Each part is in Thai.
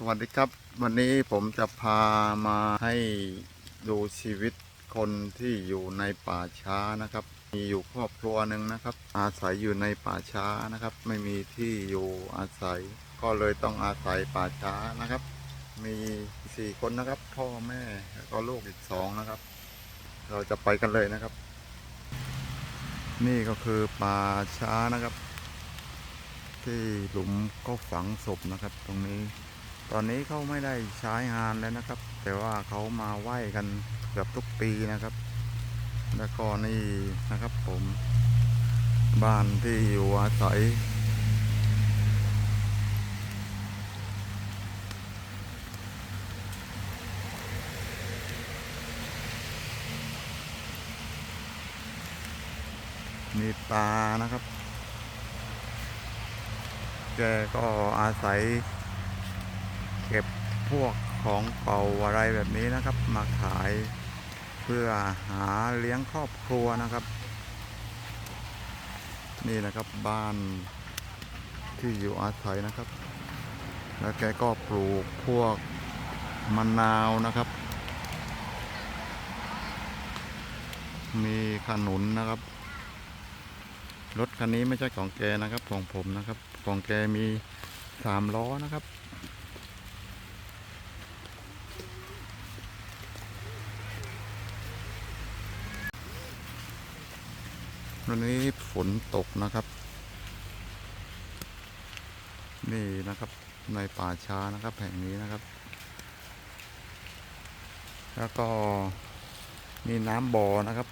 สวัสดีครับ วันนี้ผมจะพามาให้ดูชีวิตคนที่อยู่ในป่าช้านะครับ มีอยู่ครอบครัวหนึ่งนะครับ อาศัยอยู่ในป่าช้านะครับ ไม่มีที่อยู่อาศัย ก็เลยต้องอาศัยป่าช้านะครับ มีสี่คนนะครับพ่อแม่แล้วก็ลูกอีกสองนะครับ เราจะไปกันเลยนะครับ นี่ก็คือป่าช้านะครับ ที่หลุมก็ฝังศพนะครับ ตรงนี้ ตอนนี้เขาไม่ได้ใช้งานแล้วนะครับ แต่ว่าเขามาไหว้กันเกือบทุกปีนะครับ แล้วก็นี่นะครับผมบ้านที่อยู่อาศัยมีตานะครับ แกก็อาศัย เก็บพวกของเก่าอะไรแบบนี้นะครับ มาขายเพื่อหาเลี้ยงครอบครัวนะครับ นี่นะครับบ้านที่อยู่อาศัยนะครับ แล้วแกก็ปลูกพวกมะนาวนะครับ มีขนุนนะครับรถคันนี้ไม่ใช่ของแกนะครับของผมนะครับ ของแกมีสามล้อนะครับ วันนี้ฝนตกนะครับ นี่นะครับในป่าช้านะครับแห่งนี้นะครับ แล้วก็มีน้ำบ่อนะครับ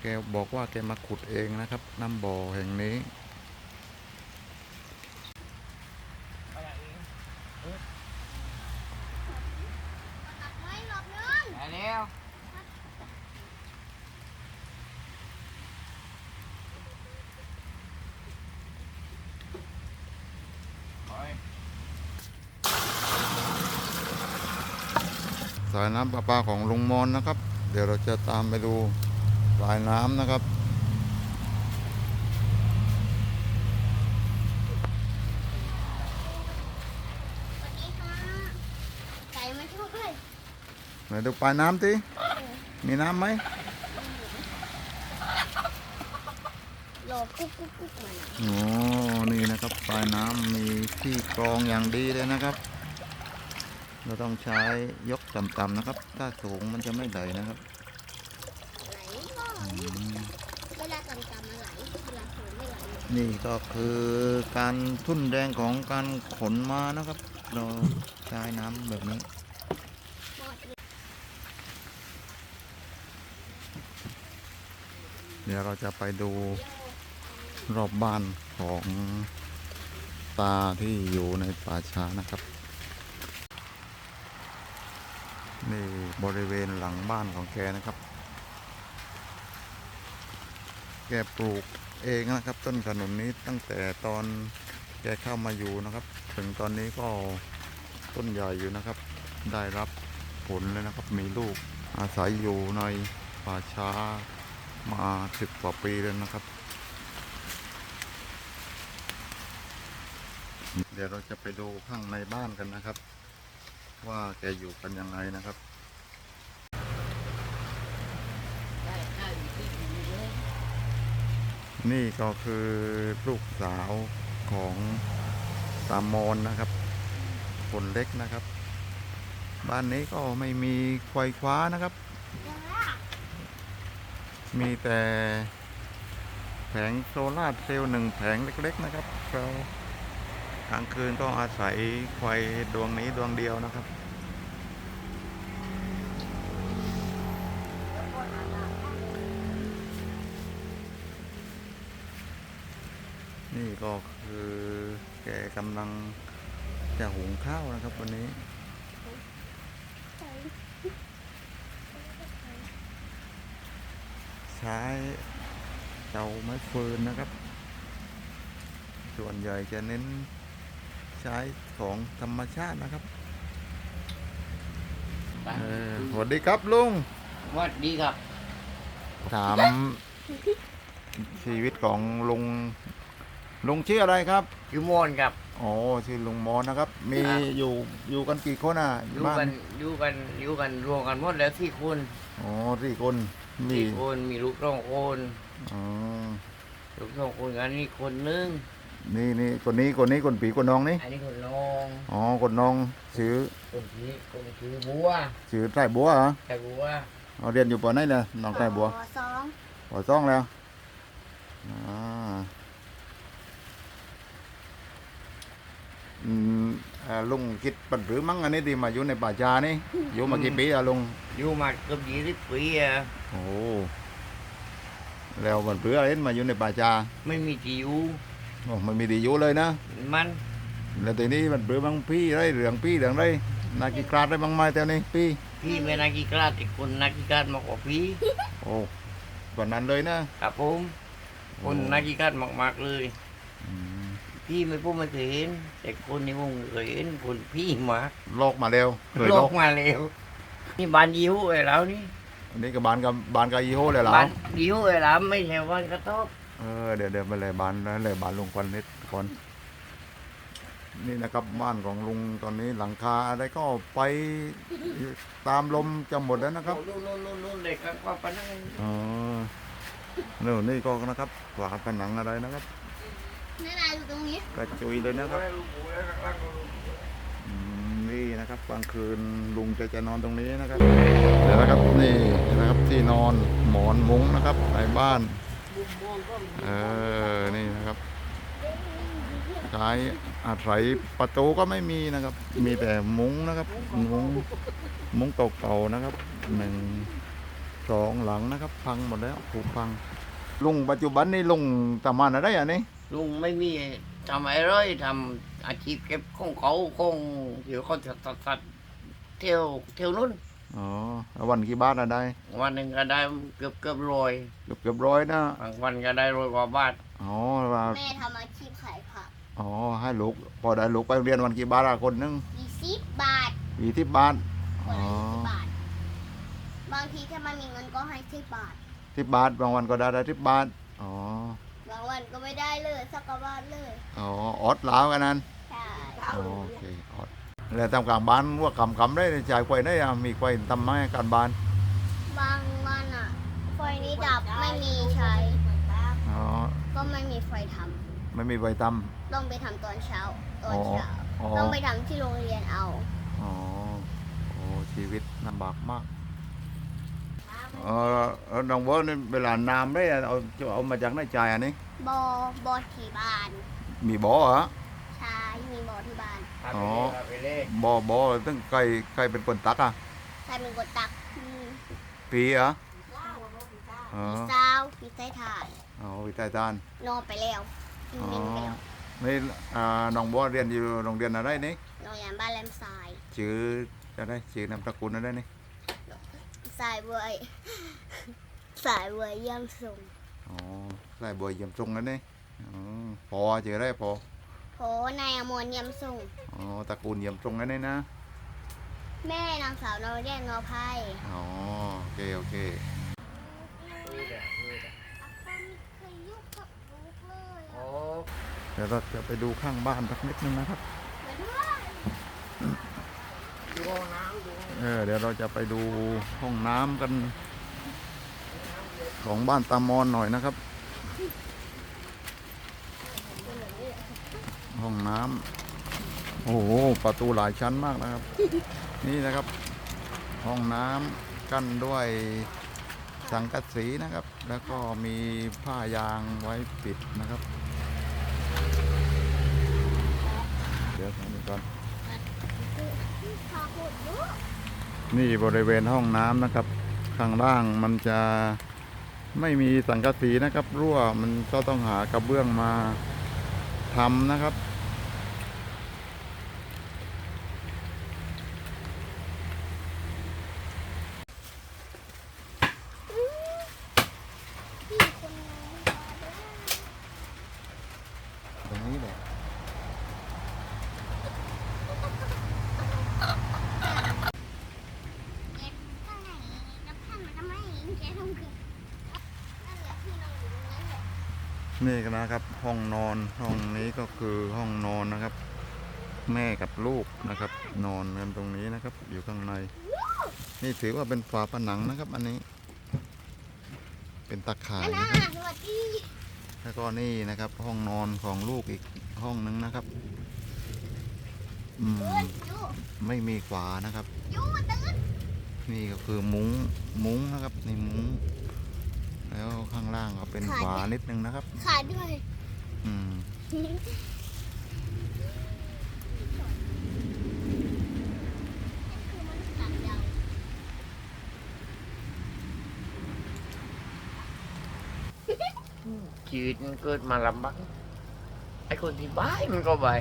แกบอกว่าแกมาขุดเองนะครับ น้ำบ่อแห่งนี้ ไม่หลบนึง มาแล้ว สายน้ำประปาของลุงมอนนะครับ เดี๋ยวเราจะตามไปดูสายน้ำนะครับไก่มาช่วยด้วยไหนดูปลายน้ำทีมีน้ำไหมหลบกุ๊กกุ๊กกุ๊กมาอยโอ้นี่นะครับปลายน้ำมีที่กรองอย่างดีเลยนะครับ เราต้องใช้ยกต่ำๆนะครับ ถ้าสูงมันจะไม่ไหลนะครับไหลก็เวลาต่ำๆมาไหลเวลาสูงไม่ไหลนี่ก็คือการทุ่นแรงของการขนมานะครับ เราใช้น้ำแบบนี้หมดเลยเดี๋ยวเราจะไปดูรอบบ้านของตาที่อยู่ในป่าช้านะครับ นี่บริเวณหลังบ้านของแกนะครับ แกปลูกเองนะครับ ต้นขนุนนี้ตั้งแต่ตอนแกเข้ามาอยู่นะครับ ถึงตอนนี้ก็ต้นใหญ่อยู่นะครับ ได้รับผลแล้วนะครับ มีลูกอาศัยอยู่ในป่าช้ามาสิบกว่าปีแล้วนะครับ เดี๋ยวเราจะไปดูข้างในบ้านกันนะครับ ว่าแกอยู่กันยังไงนะครับนี่ก็คือลูกสาวของตามอนนะครับ คนเล็กนะครับ บ้านนี้ก็ไม่มีไฟฟ้านะครับ มีแต่แผงโซลาร์เซลล์หนึ่งแผงเล็ก ๆ นะครับเรา ลางคืนก็อาศัยไฟดวงนี้ดวงเดียวนะครับ นี่ก็คือแกกำลังจะหุงข้าวนะครับวันนี้ใช้เตาไม้ฟืนนะครับ ส่วนใหญ่จะเน้น ใช้ของธรรมชาตินะครับไปเออสวัสดีครับลุงสวัสดีครับ ถามชีวิตของลุงลุงชื่ออะไรครับคือโมนครับโออ๋อชื่อลุงมอนนะครับ มีอยู่อยู่กันกี่คนอะอยู่บ้ากันอยู่กันอยู่กันรวมกันหมดแล้วที่คนอ๋อสี่คนมีที่คนมีลูกสองคนอ๋อลูกสองคนกันนี่คนนึง นี่นี่คนนี้คนนี้คนปีคนน้องนี่ อันนี้คนน้องอ๋อ คนน้องชื่อคนที่คนคือบัวชื่อไต้บัวเหรอแต่บัวเอาเรียนอยู่ปอไหนเนี่ยน้องไต้บัวปสองปอซ่องแล้วอ่าอืมอ่าลุงคิดปันหรือมั้งอันนี้ที่มาอยู่ในป่าชานี่ อยู่มากี่ปีอะลุง อยู่มาเกือบยี่สิบปีอะโอ้ แล้วปันหรืออะไรมาอยู่ในป่าชาไม่มีที่อยู่ โอ้มันมีดีอยู่เลยนะ มันแล้วทีนี้มันเบื่อบางพี่ไรเรื่องพี่เรื่องไรนากีกราดได้บางไม้แถวนี้พี่พี่ไม่นักกีฬาแต่คนนักกีฬามากกว่าพี่โอ้วันนั้นเลยนะครับผมคนนักกีฬามากๆเลยอืมพี่ไม่พูดไม่เคยเห็น แต่คนในวงเคยเห็นคนพี่มากโลกมาเร็วเคยโลโลกกมาแล้วนี่บ้านยิวไอ้เรานี่อันนี้กับบานกับบานกับอีโฮเลยเหรอบ้านยิวไอ้เราไม่ใช่บ้านกระต๊อบ เออเดี๋ยวเดี๋ยวไปเลยบานนั่นเลยบานลุงควันนิดก่อนนี่นะครับบ้านของลุงตอนนี้หลังคาอะไรก็ไปตามลมจะหมดแล้วนะครับนู่นนู่นนู่นนู่นเด็กก็ว่าปะนั่งอ๋อนี่นี่ก็นะครับฝาผนังอะไรนะครับนี่นายอยู่ตรงนี้กระจุยเลยนะครับอืมนี่นะครับกลางคืนลุงจะจะนอนตรงนี้นะครับเดี๋ยวนะครับนี่นะครับที่นอนหมอนมุ้งนะครับในบ้าน เออ นี่นะครับ ใช้อาศัยประตูก็ไม่มีนะครับ มีแต่มุ้งนะครับ มุ้ง มุ้งเก่าๆนะครับ หนึ่ง สองหลังนะครับ พังหมดแล้วถูกพัง ลุงปัจจุบันนี่ลุงทำงานอะไรอะนี่ ลุงไม่มีทำอะไรเลยทำอาชีพเก็บของเขาขงเดี๋ยวเขาจะตัดตัดเที่ยวเที่ยวนู่น อ๋อแล้ววันกี่บาทอะได้ วันหนึ่งก็ได้เกือบเกือบรวยเกือบเกือบร้อยนะบางวันก็ได้รวยกว่าบาทอ๋อว่าแม่ทำอาชีพขายผักอ๋อให้ลูกพอได้ลูกไปเรียนวันกี่บาทอะคนหนึงยี่สิบบาทยี่สิบบาทคอ๋นอละยี่สิบบาท บางทีถ้ามันมีเงินก็ให้สิบบาทสิบบาท บางวันก็ได้ได้สิบบาทอ๋อบางวันก็ไม่ได้เลยสักกะบาทเลยอ๋อออดลาวกันนั้นใช่อ๋อโอเคออด แล้วทำการบ้านว่ากำกำได้จ่ายควายได้อะมีควายทำไหมการบ้านบางวันอะไฟนี้ดับไม่มีใช้อ๋อก็ไม่มีไฟทไม่มีใบทำต้องไปทำตอนเช้าตอนอ๋อเช้าอ๋อต้องไปทำที่โรงเรียนเอาำอ๋อโอ้ชีวิตลำบากมากเออเออน้องเวิร์นี่เวลาน้ำได้อะเอาเอามาจากไหนจ่ายอันนี้บอบอที่บ้าน มีบ่อเหรอ ใช่มีบอที่บ้านอ๋อ ไปเลยบ่อบ่อตั้งใครใครเป็นคนตักอะใครเป็นคนตักอืมปีเหรออ๋อพี่สาวพี่ไส้ถ่านอ๋อวิทยาจารย์นอนไปแล้วกินอ๋อเมนไปแล้วนี่อ่าน้องบัวเรียนอยู่โรงเรียนอะไรนี่โรงเรียนบ้านแหลมทรายชื่ออะไรชื่อนามสกุลอะไรนี่สายเวยสายเวยเยี่ยมส่งอ๋อไล่บัวเยี่ยมทรงนั่นนี่อ๋อพอชื่ออะไรพอโห นายอมรเยี่ยมส่งอ๋อตระกูลเยี่ยมทรงนั่นนี่นะ แม่นางสาวนรเรียนนอไพอ๋อโอเคโอเคเดี๋ยวเราจะไปดูข้างบ้านสักนิดนึงนะครับเออเดี๋ยวเราจะไปดูห้องน้ำกัน ของบ้านตามอนหน่อยนะครับ ห้องน้ำโอ้โหประตูหลายชั้นมากนะครับ นี่นะครับ ห้องน้ำกั้นด้วยสังกะสีนะครับ แล้วก็มีผ้ายางไว้ปิดนะครับ เดี๋ยวทำนี้ก่อนพาพูดดูนี่บริเวณห้องน้ำนะครับ ข้างล่างมันจะไม่มีสังกะสีนะครับ รั่วมันก็ต้องหากระเบื้องมาทำนะครับ พี่คนนี้มาด้วย ตรงนี้แหละ เก็บข้างไหนแล้วพันมันทำไมแกทำคือนั่นแหละพี่นอนอยู่ตรง นั้นแหละนี่นะครับห้องนอนห้องนี้ก็คือห้องนอนนะครับ แม่กับลูกนะครับ นอนกันตรงนี้นะครับ อยู่ข้างใน นี่ถือว่าเป็นฝาผนังนะครับ อันนี้ เป็นตะข่ายนะครับแล้วก็นี่นะครับ ห้องนอนของลูกอีกห้องนึงนะครับอืมไม่มีฝานะครับนี่ก็คือมุ้งมุ้งนะครับในมุ้ง แล้วข้างล่างก็เป็นฝานิดนึงนะครับ ขาด้วย อืมชีวิตมันเกิดมาลำบากไอ้คนที่บ้ายมันก็บาย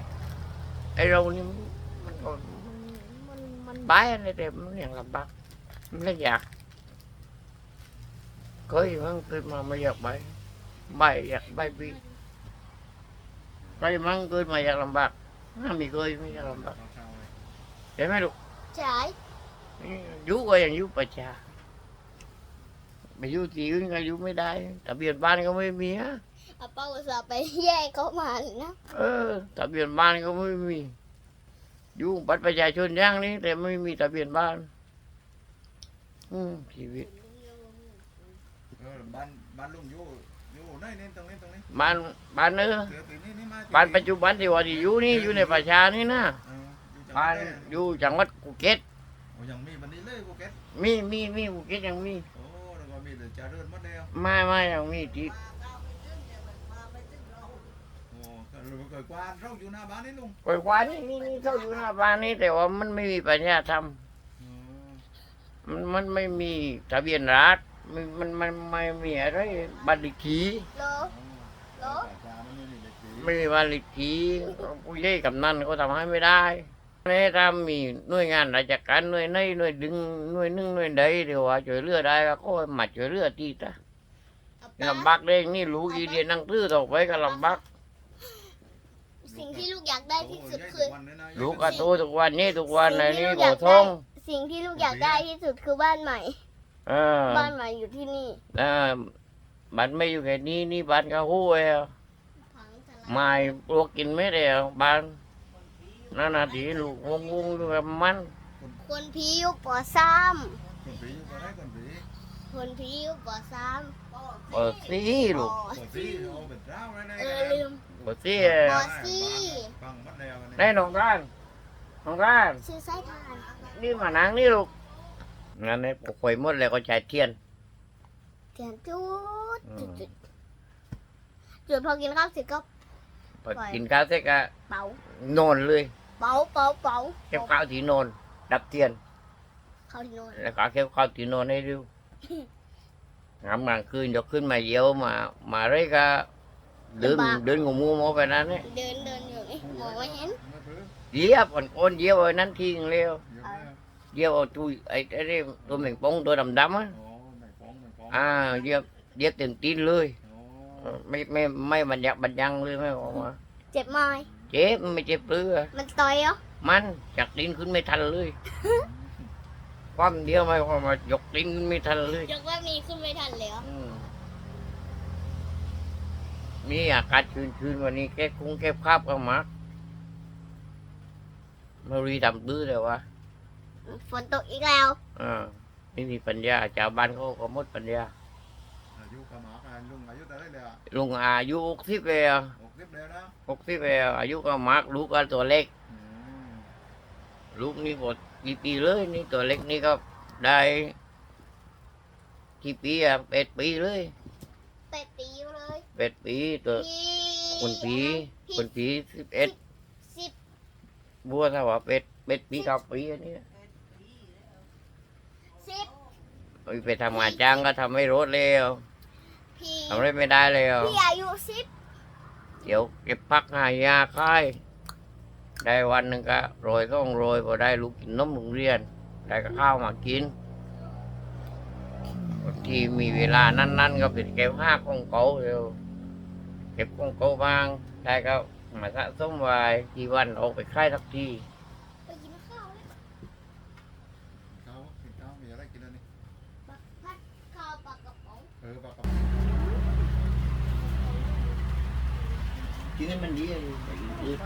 ไอ้เรานี่มันก็มันมันบ้ายอะไรแต่มันอย่างลำบากมันไม่อยาก เคยมันเกิดมาไม่อยากบายบายอยากบายปีใครมันเกิดมาอยากลำบากถ้ามีเคยไม่อยากลำบากเห็นไหมลูกใช่อยู่ก็ยังอยู่ประชาไปอยู่ที่อื่นก็อยู่ไม่ได้ทะเบียนบ้านก็ไม่มีฮะอาเป้าอุตส่าห์ไปแย่งเขามาเลยนะเออทะเบียนบ้านก็ไม่มีอยู่บัตรประชาชนอย่างนี้แต่ไม่มีทะเบียนบ้าน อืมชีวิตเออ บ้านบ้านลุงอยู่อยู่ไหนนี่ตรงนี้ตรงนี้บ้านบ้านเนอะเดี๋ยวตีนี้นี่มาบ้านปัจจุบันที่ว่าที่อยู่นี่อยู่ในประชานี่นะเอออยู่จังหวับ้าดนแพร่อยู่จังหวัดภูเก็ตโอ้ยังมีบันนี้เลยภูเก็ตมีมีมีภูเก็ตยังมีโอ้แล้วก็มีแต่จ่าเดินหมดแล้วไม่ไม่ยังมีที่โอ้ก็เราเคยกวาดเราอยู่หน้าบ้านนี่ลุงกวยควายนี่นี่นี่เขาอยู่หน้าบ้านนี่แต่ว่ามันไม่มีปัญญาทำอืมมันมันไม่มีทะเบียนรัฐ มันมันมันไม่มีอะไรบัตรเลขที่โลโอ้โลจ่ามันไม่มีเด็กดีไม่มีบัตรเลขที่ผู้ใหญ่กำนันเขาทำให้ไม่ได้นี่ถ้ามีหน่วยงานราชการหน่วยไหนหน่วยดึงหน่วยหนึ่งหน่วยใดเดี๋ยวว่าช่วยเหลือได้ก็ขอให้มาช่วยเหลือทีจ้ะอาเป้าลำบากเองนี่รู้อีเดียนนั่งตื้อต่อไปก็ลำบากสิ่งที่ลูกอยากได้ที่สุดโอ้คือยายทุกวันเลยนะลูกก็โตทุกวันนี้ทุกวันในนี้สิ่งที่บ่ลูกอยากท้องได้สิ่งที่ลูกอยากได้ที่สุดคือบ้านใหม่ เออบ้านใหม่อยู่ที่นี่เออบัตรไม่อยู่แค่นี้นี่บ้านก็หู้เอวพังทลายไม่ปลวกกินไม่ได้เอาบ้านนั่นน่ะที่ลูกงงงๆอยู่กับมันคนผีอยู่ปอซ้คนผีอยู่ตรงไหนคนผีำคนผีอยู่ปอซ้เปิดสิำลูกคนผีเอาเป็นเจ้าเลยนะเออลืม เปิดสิปอซี่ฟังหมัดแล้วอันนี้ได้น้องร้านน้องร้านชื่อไส้ทาน นี่มานั่งนี่ลูก งั้นเนี่ยปลุกไฟหมดเลยก็ใช้เทียน เทียนจุดอืจุดมจุดจุดพอกินข้าวเสร็จก็พอกินข้าวเสร็จก็เป่านอนเลยเป่าเป่าเป่าเก็บข้าวที่นอนดับเทียนเข้าที่นอนแล้วก็เก็บข้าวที่นอนให้ดูงามกลางคืนยกขึ้นมาเยี่ยวมา มาไรก็เดินเดินงูมูมอไปนั่นเนี่ยเดินเดินอยู่นี่มองไม่เห็นไม่พื้นเหยียบอ่อนก้นเหยียบไว้นั้นทิ้งเร็ว เดี๋ยวแม่เหยียบเอาตุยไอ้ไอ้นี่ตัวเหม่งปองตัวดำดำๆอะโอ้ไม่ฟ้องไม่ฟ้องอ่าเหยียบเหยียบเต็มตีนเลยโอ้ไม่ไม่ไม่บรรยักบรรยังเลยไม่ออกมาเจ็บไหมเจ็บไม่เจ็บเรือมันต่อยเหรอมันจากดินขึ้นไม่ทันเลยความเดียวไม่พอมายกดินขึ้นไม่ทันเลยยกว่ามีขึ้นไม่ทันเลยเหรออืมมีอากาศชื้นๆวันนี้แก้คุ้งแก้ภาพก็มามารีทำดื้อเลยวะ ฝนตกอีกแล้วอ่าไม่มีปัญญาชาวบ้านเขาก็หมดปัญญาอายุกระหมากันลุงอายุเท่าไหรแล้วอะลุงอายุหกสิบแล้วหกสิบแล้วนะหกสิบแล้วอายุก็มากลูกก็ตัวเล็ก อืมลูกนี่หมดกี่ปีเลยนี่ตัวเล็กนี่ก็ได้กี่ปีอะแปดปีเลยเป็ดปีเลยแปดปีตัวพี่คนปีพี่คนปีสิบเอ็ดสิบบัวถ้าว่าเป็ดเป็ดปีเก้าปีอันนี้ สิบเอาไปทำงานจ้างก็ทำไม่รถแล้วพี่ทำอะไรไม่ได้แล้วพี่อายุสิบเดี๋ยวเก็บพักหายาค่ายได้วันหนึ่งก็โรยต้องโรยพอได้ลูกกินนมโรงเรียน ได้ก็ข้าวมากินบางทีมีเวลานั้นๆ ก็เป็นเก็บห้าของเก่าเร็วเก็บของเก่าบ้าง ได้ก็มาสะสมไว้ที่วันออกไปค่ายทักที ไปกินข้าวเลย ข้าวกินข้าวมีอะไรกินอันนี้ ปักพัดข้าวปลากระป๋อง เออปลากระ กินให้มันดีเลยอีก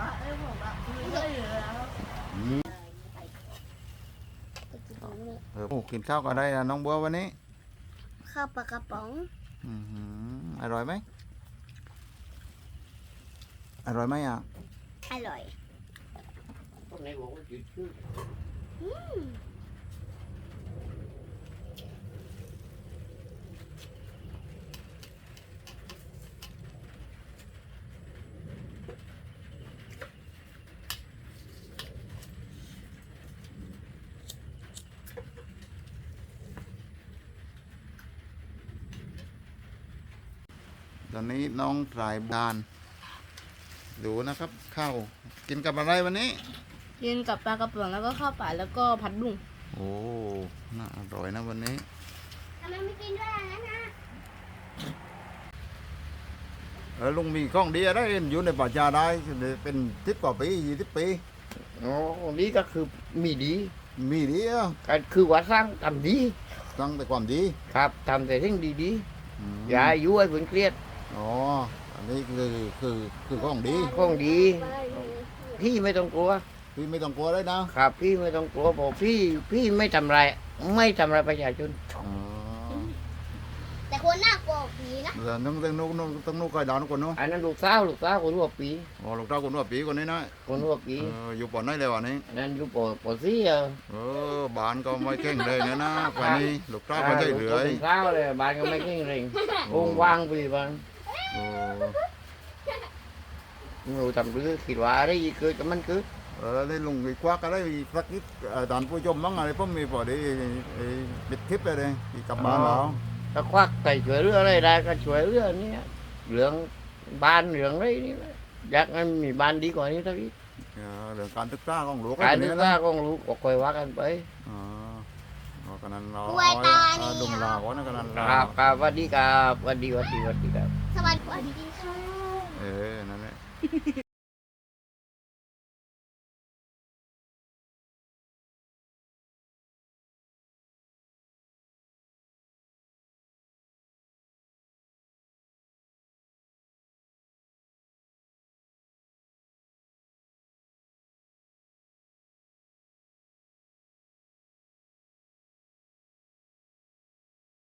เออโอ้กินข้าวก็ได้นะน้องบัววันนี้ข้าวปลากระป๋องอื้อหืออร่อยไหมอร่อยไหมอะอร่อยคนไหนบอก ตอนนี้น้องสายบานดูนะครับ ข้าวกินกับอะไรวันนี้ กินกับปลากระป๋องแล้วก็ข้าวเปล่าแล้วก็ผัดบุ้งโอ้น่าอร่อยนะวันนี้ทำไมไม่กินด้วยนะนะเออลุงมีกล้องดีอะไรอยู่ในป่าชาได้เป็นทิศกว่าปียี่สิบปีโอ้นี่ก็คือมีดี มีดีอะก็คือว่าสร้างทำดีตั้งแต่ความดี ครับทำแต่เรื่องดีอืมๆอย่าอายุให้คนเครียด อ๋อ อันนี้คือคือคือกล้องดีคงดี พี่ไม่ต้องกลัว พี่ไม่ต้องกลัวเลยนะครับ พี่ไม่ต้องกลัวบอกพี่พี่ไม่ทำไรไม่ทำไรประชาชนอ๋อแต่คนน่ากลัวกว่าผีนะแล้วนึกนึกนึกนึกต้องนึกใครดาวนึกคนนู้นอันนั้นลูกสาวลูกสาวคนรัวปีอ๋อลูกเต้าคนนู้นปีคนนี้นะคนรัวปีเอออยู่ปอนไหนเลยวันนี้นั่นอยู่ปอปอซี่อะเออบ้านก็ไม่เก่งเลยเนี่ยนะวันนี้ลูกเต้าก็ใช่เหลือลูกสาวเลยบ้านก็ไม่เก่งเร่งวงวางไปบ้านโอ้หนูทำเรื่องคิดว่าอะไรเกิดกับมันเกิดเออได้ลุงอีกควักอะไรอีกสักนิดเอ่อตอนผู้ชมบ้างอะไรผมมีพอดีไอ้ปิดคลิปเลยเลยที่กลับบ้าน แล้วถ้าควักใส่ช่วยเรื่องอะไรได้ก็ช่วยเรื่องนี้เรื่องบ้านเรื่องอะไรนี่แหละอยากให้มีบ้านดีกว่านี้สักทีเออเรื่องการศึกษาของหลวงการอันศึนี้กนะษาของลูกก็คอยว่ากันไปอ๋อเอากันนั้นเรากล้วยตานี่เอาดุงลาวนะกันนั้นคลารับวครับสวัสดีครับสวัสดีสวัสดีสวัสดีครับส วัสดีค่ะ เออ นั่นแหละ